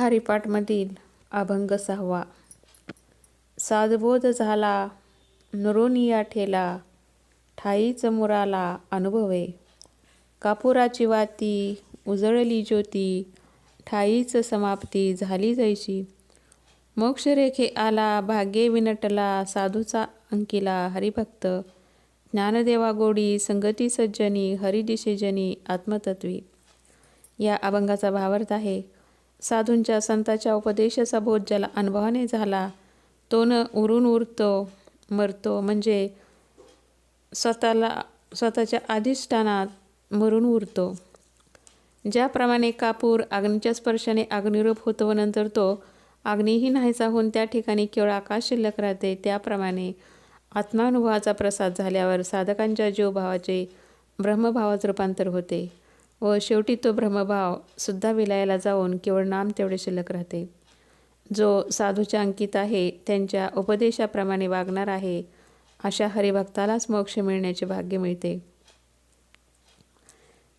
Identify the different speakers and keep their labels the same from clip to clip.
Speaker 1: हरिपाठमधील अभंग सहावा. साधबोध झाला नरोनिया ठेला ठाईच मुराला अनुभवे. कापुराची वाती उजळली ज्योती ठाईच समाप्ती झाली जायची मोक्षरेखे आला भाग्ये विनटला साधूचा अंकिला हरिभक्त. ज्ञानदेवा गोडी संगती सज्जनी हरिदिशेजनी आत्मतत्वी. या अभंगाचा भावार्थ आहे साधूंच्या संताच्या उपदेशाचा बोध ज्याला अनुभवाने झाला तो न उरून उरतो मरतो. म्हणजे स्वतःला स्वतःच्या अधिष्ठानात मरून उरतो. ज्याप्रमाणे कापूर अग्नीच्या स्पर्शाने अग्निरूप होतो व नंतर तो अग्नीही नाहीसा होऊन त्या ठिकाणी केवळ आकाश शिल्लक राहते त्याप्रमाणे आत्मानुभवाचा प्रसाद झाल्यावर साधकांच्या जीवभावाचे ब्रह्मभावात रूपांतर होते. व शेवटी तो ब्रह्मभाव सुद्धा विलायला जाऊन केवळ नाम तेवढे शिल्लक राहते. जो साधूच्या अंकित आहे त्यांच्या उपदेशाप्रमाणे वागणार आहे अशा हरिभक्तालाच मोक्ष मिळण्याचे भाग्य मिळते.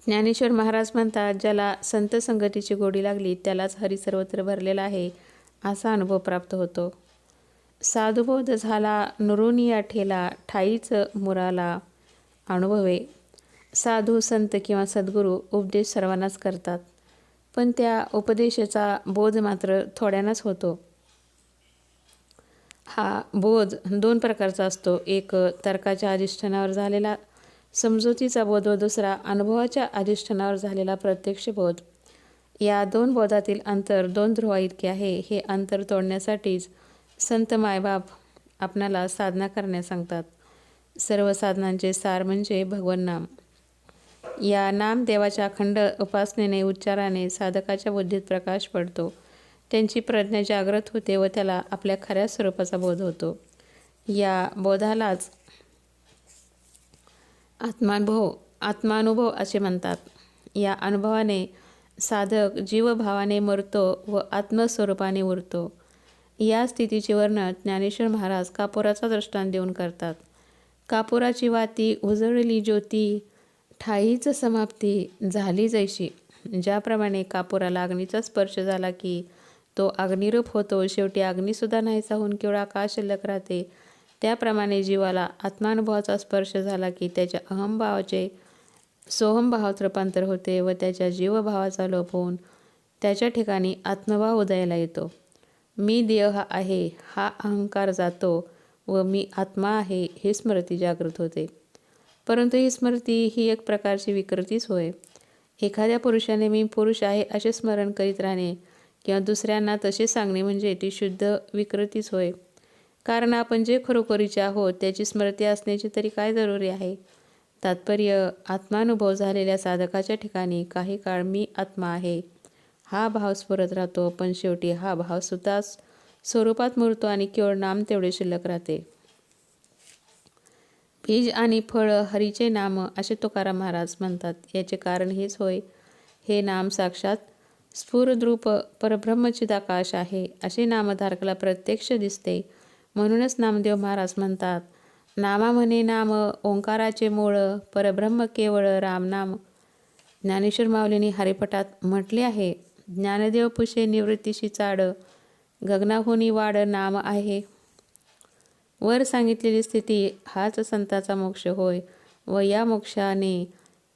Speaker 1: ज्ञानेश्वर महाराज म्हणतात ज्याला संत संगतीची गोडी लागली त्यालाच हरी सर्वत्र भरलेला आहे असा अनुभव प्राप्त होतो. साधुबोध झाला नुरुनिया ठेला ठाईच मुराला अनुभवे साधू संत किंवा सद्गुरू उपदेश सर्वांनाच करतात. पण त्या उपदेशाचा बोध मात्र थोड्यानाच होतो. हा बोध दोन प्रकारचा असतो. एक तर्काच्या अधिष्ठानावर झालेला समजुतीचा बोध व दुसरा अनुभवाच्या अधिष्ठानावर झालेला प्रत्यक्ष बोध. या दोन बोधातील अंतर दोन ध्रुवा इतके आहे. हे अंतर तोडण्यासाठीच संत मायबाप आपणाला साधना करण्यास सांगतात. सर्व साधनांचे सार म्हणजे भगवन नाम या नामदेवाच्या अखंड उपासनेने उच्चाराने साधकाच्या बुद्धीत प्रकाश पडतो. त्यांची प्रज्ञा जागृत होते व त्याला आपल्या खऱ्या स्वरूपाचा बोध होतो. या बोधालाच आत्मानुभव आत्मानुभव असे म्हणतात. या अनुभवाने साधक जीवभावाने मरतो व आत्मस्वरूपाने उरतो. या स्थितीचे वर्णन ज्ञानेश्वर महाराज कापुराचा दृष्टांत देऊन करतात. कापुराची वाती उजळली ज्योती ठाईच समाप्ती झाली जैशी. ज्याप्रमाणे कापुराला अग्नीचा स्पर्श झाला की तो अग्निरूप होतो. शेवटी अग्निसुद्धा नाहीसा होऊन केवळ आकाश शिल्लक राहते. त्याप्रमाणे जीवाला आत्मानुभवाचा स्पर्श झाला की त्याच्या अहमभावाचे सोहमभावात रूपांतर होते व त्याच्या जीवभावाचा लोप होऊन त्याच्या ठिकाणी आत्मभाव उदयाला येतो. मी देह आहे हा अहंकार जातो व मी आत्मा आहे हे स्मृती जागृत होते. परंतु ही स्मृती ही एक प्रकारची विकृतीच होय. एखाद्या पुरुषाने मी पुरुष आहे असे स्मरण करीत राहणे किंवा दुसऱ्यांना तसे सांगणे म्हणजे ती शुद्ध विकृतीच होय. कारण आपण जे खरोखरीचे आहोत त्याची स्मृती असण्याची तरी काय जरुरी आहे? तात्पर्य आत्मानुभव झालेल्या साधकाच्या ठिकाणी काही काळ मी आत्मा आहे. हा भाव स्फुरत राहतो पण शेवटी हा भावसुद्धा स्वरूपात मुरतो आणि केवळ नाम तेवढे शिल्लक राहते. बीज आणि फळ हरीचे नाम असे तुकाराम महाराज म्हणतात. याचे कारण हेच होय. हे नाम साक्षात स्फुरद्रूप परब्रह्मचिदाकाश आहे. असे नामधारकाला प्रत्यक्ष दिसते. म्हणूनच नामदेव महाराज म्हणतात नामा म्हणे नाम ओंकाराचे मूळ परब्रह्म केवळ रामनाम ज्ञानेश्वर माऊलीने हरिपटात म्हटले आहे ज्ञानदेव पुषे निवृत्तीशी चाड गगनाहुनी वाड नाम आहे. वर सांगितलेली स्थिती हाच संताचा मोक्ष होय. व या मोक्षाने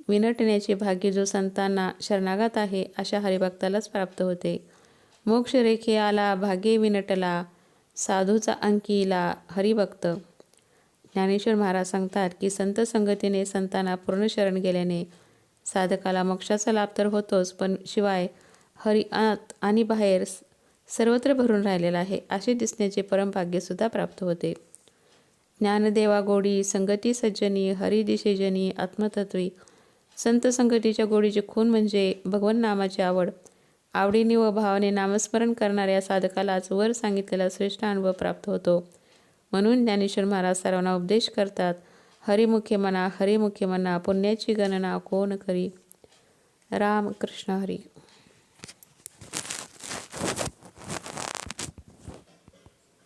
Speaker 1: विनटण्याचे भाग्य जो संतांना शरणागत आहे अशा हरिभक्तालाच प्राप्त होते. मोक्ष रेखे आला भाग्ये विनटला साधूचा अंकीला हरिभक्त. ज्ञानेश्वर महाराज सांगतात की संत संगतीने संतांना पूर्ण शरण गेल्याने साधकाला मोक्षाचा लाभ तर होतोच पण शिवाय हरी आत आणि बाहेर सर्वत्र भरून राहिलेला आहे असे दिसण्याचे परमभाग्यसुद्धा प्राप्त होते. ज्ञानदेवा गोडी संगती सज्जनी हरिदिशेजनी आत्मतत्वी. संत संगतीच्या गोडीचे खून म्हणजे भगवन नामाची आवड. आवडीने व भावाने नामस्मरण करणाऱ्या साधकालाच वर सांगितलेला श्रेष्ठ अनुभव प्राप्त होतो. म्हणून ज्ञानेश्वर महाराज सर्वांना उपदेश करतात हरिमुखे म्हणा हरिमुखे म्हणा पुण्याची गणना कोण करी? राम कृष्ण हरी.